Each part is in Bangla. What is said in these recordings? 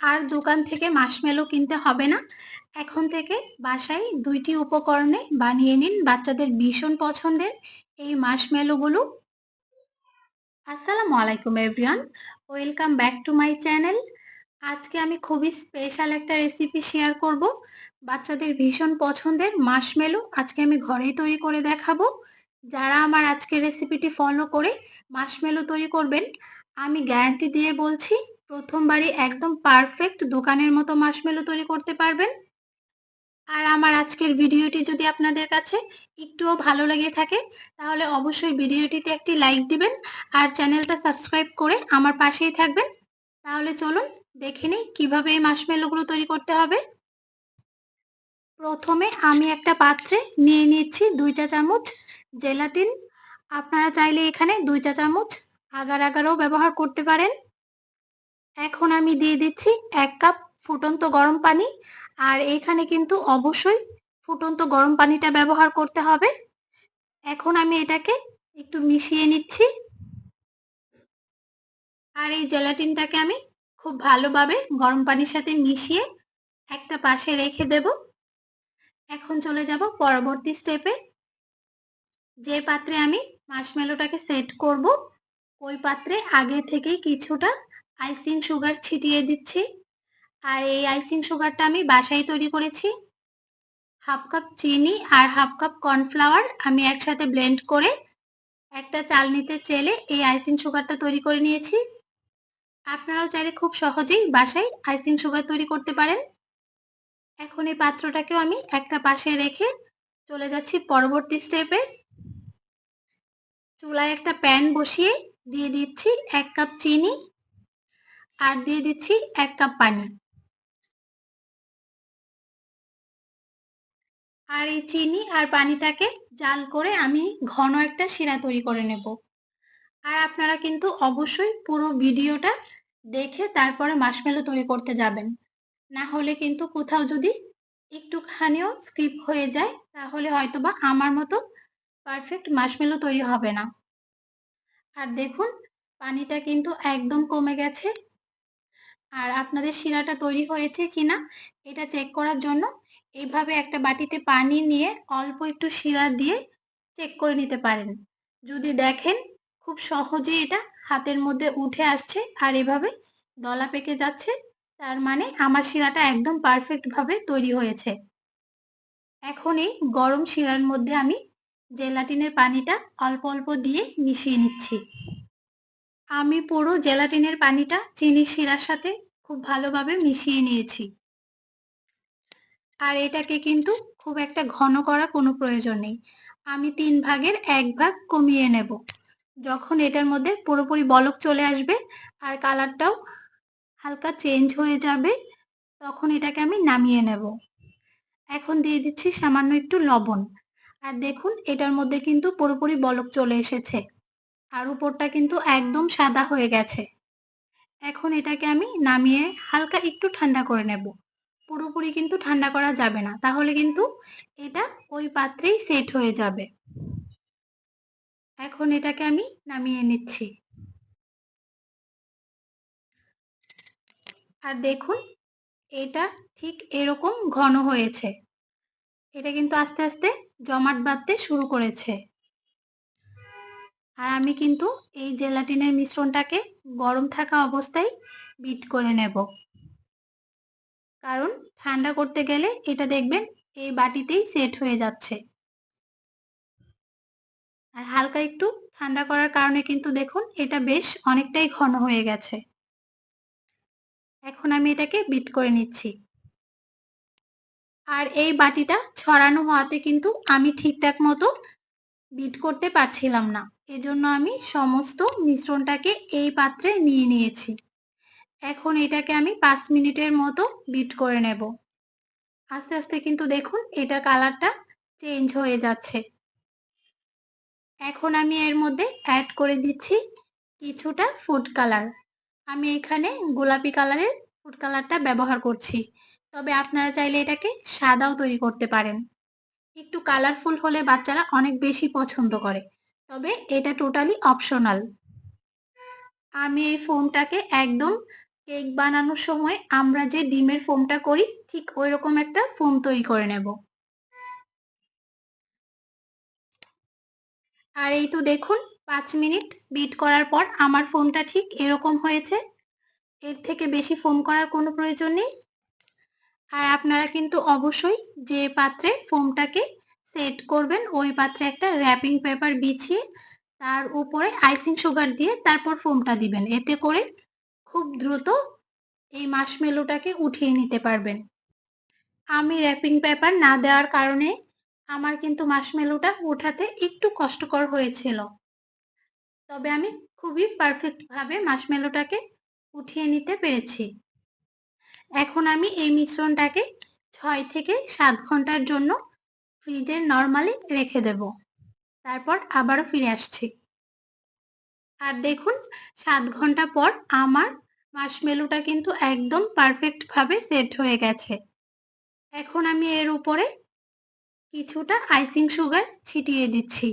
আর দোকান থেকে মাশমেলো কিনতে হবে না। এখন থেকে বাসায় দুইটি উপকরণে বানিয়ে নিন বাচ্চাদের ভীষণ পছন্দের এই মাশমেলোগুলো আসসালামু আলাইকুম everyone welcome back to my channel আজকে আমি খুবই স্পেশাল একটা রেসিপি শেয়ার করব। বাচ্চাদের ভীষণ পছন্দের মাশমেলো আজকে আমি ঘরেই তৈরি করে দেখাবো। যারা আমার আজকের রেসিপিটি ফলো করে মাশমেলো তৈরি করবেন, আমি গ্যারান্টি দিয়ে বলছি প্রথমবারই একদম পারফেক্ট দোকানের মতো মাশমেলো তৈরি করতে পারবেন। আর আমার আজকের ভিডিওটি যদি আপনাদের কাছে একটুও ভালো লেগে থাকে, তাহলে অবশ্যই ভিডিওটিতে একটি লাইক দিবেন আর চ্যানেলটা সাবস্ক্রাইব করে আমার পাশেই থাকবেন। তাহলে চলুন দেখে নিই কীভাবে এই মাশমেলোগুলো তৈরি করতে হবে। প্রথমে আমি একটা পাত্রে নিয়ে নিচ্ছি দুই চা চামচ জেলাটিন আপনারা চাইলে এখানে দুই চা চামচ আগার আগারও ব্যবহার করতে পারেন। এখন আমি দিয়ে দিচ্ছি এক কাপ ফুটন্ত গরম পানি। আর এইখানে কিন্তু অবশ্যই ফুটন্ত গরম পানিটা ব্যবহার করতে হবে। এখন আমি এটাকে একটু মিশিয়ে নিচ্ছি। আর এই জেলাটিনটাকে আমি খুব ভালোভাবে গরম পানির সাথে মিশিয়ে একটা পাশে রেখে দেব। এখন চলে যাব পরবর্তী স্টেপে যে পাত্রে আমি মাশমেলোটাকে সেট করব, ওই পাত্রে আগে থেকেই কিছুটা আইসিং সুগার ছিটিয়ে দিচ্ছি। আর এই আইসিং সুগারটা আমি বাসায় তৈরি করেছি। হাফ কাপ চিনি আর হাফ কাপ কর্নফ্লাওয়ার আমি একসাথে ব্লেন্ড করে একটা চালনিতে চেলে এই আইসিং সুগারটা তৈরি করে নিয়েছি। আপনারাও চাইলে খুব সহজেই বাসায় আইসিং সুগার তৈরি করতে পারেন। এখন এই পাত্রটাকেও আমি একটা পাশে রেখে চলে যাচ্ছি পরবর্তী স্টেপে। চুলায় একটা প্যান বসিয়ে দিয়ে দিচ্ছি এক কাপ চিনি আর দিয়ে দিচ্ছি এক কাপ পানি। আর এই চিনি আর পানিটাকে জাল করে আমি ঘন একটা শিরা তৈরি করে নেব। আর আপনারা কিন্তু অবশ্যই পুরো ভিডিওটা দেখে তারপরে মাসমেলো তৈরি করতে যাবেন। না হলে কিন্তু কোথাও যদি একটুখানিও স্কিপ হয়ে যায়, তাহলে হয়তোবা আমার মতো পারফেক্ট মাসমেলো তৈরি হবে না। আর দেখুন, পানিটা কিন্তু একদম কমে গেছে। আর আপনাদের শিরাটা তৈরি হয়েছে কিনা, এটা চেক করার জন্য। এইভাবে একটা বাটিতে পানি নিয়ে অল্প একটু শিরা দিয়ে চেক করে নিতে পারেন। যদি দেখেন, খুব সহজেই এটা হাতের মধ্যে উঠে আসছে আর এভাবে দলা পেকে যাচ্ছে, তার মানে আমার শিরাটা একদম পারফেক্টভাবে তৈরি হয়েছে। এখন এই গরম শিরার মধ্যে আমি জেলাটিনের পানিটা অল্প অল্প দিয়ে মিশিয়ে নিচ্ছি। আমি পুরো জেলাটিনের পানিটা চিনির শিরার সাথে খুব ভালোভাবে মিশিয়ে নিয়েছি। আর এটাকে কিন্তু খুব একটা ঘন করার কোনো প্রয়োজন নেই। আমি তিন ভাগের এক ভাগ কমিয়ে নেব। যখন এটার মধ্যে পুরোপুরি বলক চলে আসবে আর কালারটাও হালকা চেঞ্জ হয়ে যাবে, তখন এটাকে আমি নামিয়ে নেব। এখন দিয়ে দিচ্ছি সামান্য একটু লবণ। আর দেখুন, এটার মধ্যে কিন্তু পুরোপুরি বলক চলে এসেছে। আর উপরটা কিন্তু একদম সাদা হয়ে গেছে। এখন এটাকে আমি নামিয়ে হালকা একটু ঠান্ডা করে নেব। পুরোপুরি কিন্তু ঠান্ডা করা যাবে না। তাহলে কিন্তু এটা ওই পাত্রেই সেট হয়ে যাবে। এখন এটাকে আমি নামিয়ে নিচ্ছি। আর দেখুন, এটা ঠিক এরকম ঘন হয়েছে। এটা কিন্তু আস্তে আস্তে জমাট বাঁধতে শুরু করেছে। আর আমি কিন্তু এই জেলাটিনের মিশ্রণটাকে গরম থাকা অবস্থায় বিট করে নেব। কারণ ঠান্ডা করতে গেলে এটা দেখবেন এই বাটিতেই সেট হয়ে যাচ্ছে। আর হালকা একটু ঠান্ডা করার কারণে কিন্তু দেখুন এটা বেশ অনেকটাই ঘন হয়ে গেছে। এখন আমি এটাকে বিট করে নিচ্ছি। আর এই বাটিটা ছড়ানো হওয়াতে কিন্তু আমি ঠিকঠাক মতো বিট করতে পারছিলাম না। এজন্য আমি সমস্ত মিশ্রণটাকে এই পাত্রে নিয়ে নিয়েছি। এখন এটাকে আমি পাঁচ মিনিটের মতো বিট করে নেব। আস্তে আস্তে কিন্তু দেখুন এটার কালারটা চেঞ্জ হয়ে যাচ্ছে। এখন আমি এর মধ্যে অ্যাড করে দিচ্ছি কিছুটা ফুড কালার আমি এখানে গোলাপি কালারের ফুড কালারটা ব্যবহার করছি। তবে আপনারা চাইলে এটাকে সাদাও তৈরি করতে পারেন। একটু কালারফুল হলে বাচ্চারা অনেক বেশি পছন্দ করে। তবে এটা টোটালি অপশনাল আমি এই ফোমটাকে একদম কেক বানানোর সময় আমরা যে ডিমের ফোমটা করি, ঠিক ওই রকম একটা ফোম তৈরি করে নেব। আর এই তো দেখুন, পাঁচ মিনিট বিট করার পর আমার ফোমটা ঠিক এরকম হয়েছে। এর থেকে বেশি ফোম করার কোনো প্রয়োজন নেই। আর আপনারা কিন্তু অবশ্যই যে পাত্রে ফোমটাকে সেট করবেন, ওই পাত্রে একটা র্যাপিং পেপার বিছিয়ে তার উপরে আইসিং সুগার দিয়ে তারপর ফোমটা দিবেন। এতে করে খুব দ্রুত এই মাশমেলোটাকে উঠিয়ে নিতে পারবেন। আমি র্যাপিং পেপার না দেওয়ার কারণে আমার কিন্তু মাশমেলোটা উঠাতে একটু কষ্টকর হয়েছিল। তবে আমি খুবই পারফেক্টভাবে মাশমেলোটাকে উঠিয়ে নিতে পেরেছি। এখন আমি এই মিশ্রণটাকে ছয় থেকে সাত ঘণ্টার জন্য ফ্রিজে নর্মালি রেখে দেব। তারপর আবারও ফিরে আসছি। আর দেখুন, সাত ঘণ্টা পর আমার মাশমেলোটা কিন্তু একদম পারফেক্টভাবে সেট হয়ে গেছে। এখন আমি এর উপরে কিছুটা আইসিং সুগার ছিটিয়ে দিচ্ছি।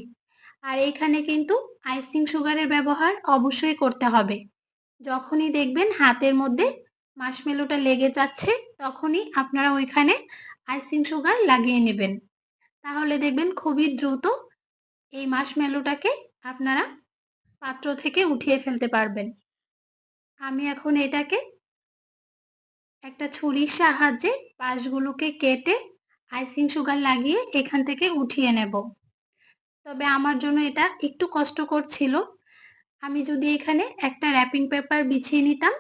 আর এখানে কিন্তু আইসিং সুগারের ব্যবহার অবশ্যই করতে হবে। যখনই দেখবেন হাতের মধ্যে মাশমেলোটা লেগে যাচ্ছে, তখনই আপনারা ওইখানে আইসিং সুগার লাগিয়ে নেবেন। তাহলে দেখবেন খুবই দ্রুত এই মাশমেলোটাকে আপনারা পাত্র থেকে উঠিয়ে ফেলতে পারবেন। আমি এখন এটাকে একটা ছুরির সাহায্যে পাশগুলোকে কেটে আইসিং সুগার লাগিয়ে এখান থেকে উঠিয়ে নেব। তবে আমার জন্য এটা একটু কষ্টকর ছিল। আমি যদি এখানে একটা র্যাপিং পেপার বিছিয়ে নিতাম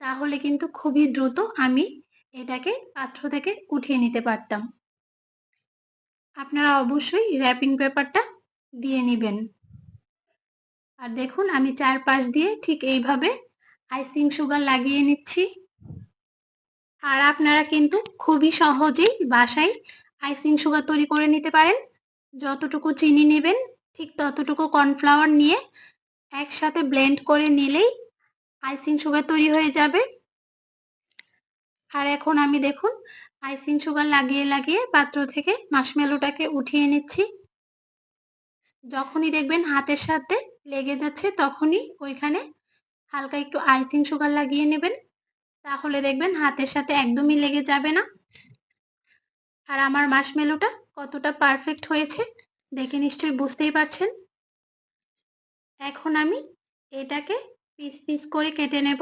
তাহলে কিন্তু খুবই দ্রুত আমি এটাকে পাত্র থেকে উঠিয়ে নিতে পারতাম। আপনারা অবশ্যই র্যাপিং পেপারটা দিয়ে নেবেন। আর দেখুন, আমি চারপাশ দিয়ে ঠিক এইভাবে আইসিং সুগার লাগিয়ে নিচ্ছি। আর আপনারা কিন্তু খুবই সহজেই বাসায় আইসিং সুগার তৈরি করে নিতে পারেন। যতটুকু চিনি নেবেন, ঠিক ততটুকু কর্নফ্লাওয়ার নিয়ে একসাথে ব্লেন্ড করে নিলেই আইসিং সুগার তৈরি হয়ে যাবে। আর এখন আমি দেখুন, আইসিং সুগার লাগিয়ে লাগিয়ে পাত্র থেকে মাসমেলোটাকে উঠিয়ে নিচ্ছি। যখনই দেখবেন হাতের সাথে লেগে যাচ্ছে, তখনই ওইখানে হালকা একটু আইসিং সুগার লাগিয়ে নেবেন। তাহলে দেখবেন হাতের সাথে একদমই লেগে যাবে না। আর আমার মাসমেলোটা কতটা পারফেক্ট হয়েছে, দেখে নিশ্চয়ই বুঝতেই পারছেন। এখন আমি এটাকে পিস পিস করে কেটে নেব।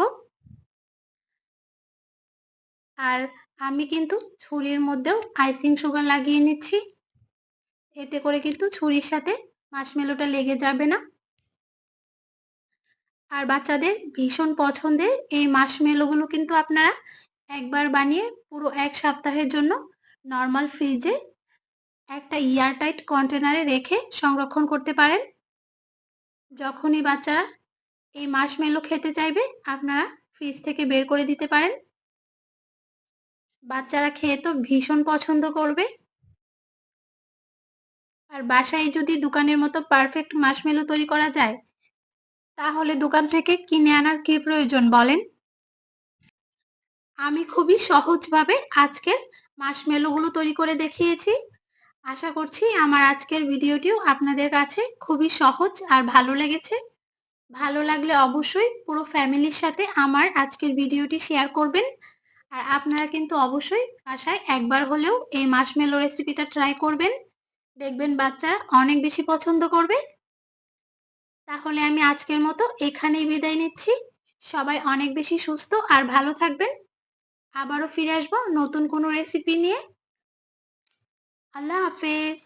আর আমি কিন্তু ছুরির মধ্যেও আইসিং সুগার লাগিয়ে নিচ্ছি। এতে করে কিন্তু ছুরির সাথে মাশমেলোটা লেগে যাবে না। আর বাচ্চাদের ভীষণ পছন্দের এই মাশমেলোগুলো কিন্তু আপনারা একবার বানিয়ে পুরো এক সপ্তাহের জন্য নর্মাল ফ্রিজে একটা ইয়ারটাইট কন্টেনারে রেখে সংরক্ষণ করতে পারেন। যখনই বাচ্চারা এই মাশমেলো খেতে চাইবে? আপনারা ফ্রিজ থেকে বের করে দিতে পারেন। বাচ্চারা খেয়ে তো ভীষণ পছন্দ করবে। আর বাসায় যদি দোকানের মতো পারফেক্ট মাশমেলো তৈরি করা যায়, তাহলে দোকান থেকে কিনে আনার কি প্রয়োজন বলেন? আমি খুবই সহজভাবে আজকের মাশমেলোগুলো তৈরি করে দেখিয়েছি। আশা করছি আমার আজকের ভিডিওটিও আপনাদের কাছে খুবই সহজ আর ভালো লেগেছে। ভালো লাগলে অবশ্যই পুরো ফ্যামিলির সাথে আমার আজকের ভিডিওটি শেয়ার করবেন। আর আপনারা কিন্তু অবশ্যই বাসায় একবার হলেও এই মাশমেলো রেসিপিটা ট্রাই করবেন। দেখবেন বাচ্চারা অনেক বেশি পছন্দ করবে। তাহলে আমি আজকের মতো এখানেই বিদায় নিচ্ছি। সবাই অনেক বেশি সুস্থ আর ভালো থাকবেন। আবারও ফিরে আসব নতুন কোনো রেসিপি নিয়ে। আল্লাহ হাফেজ।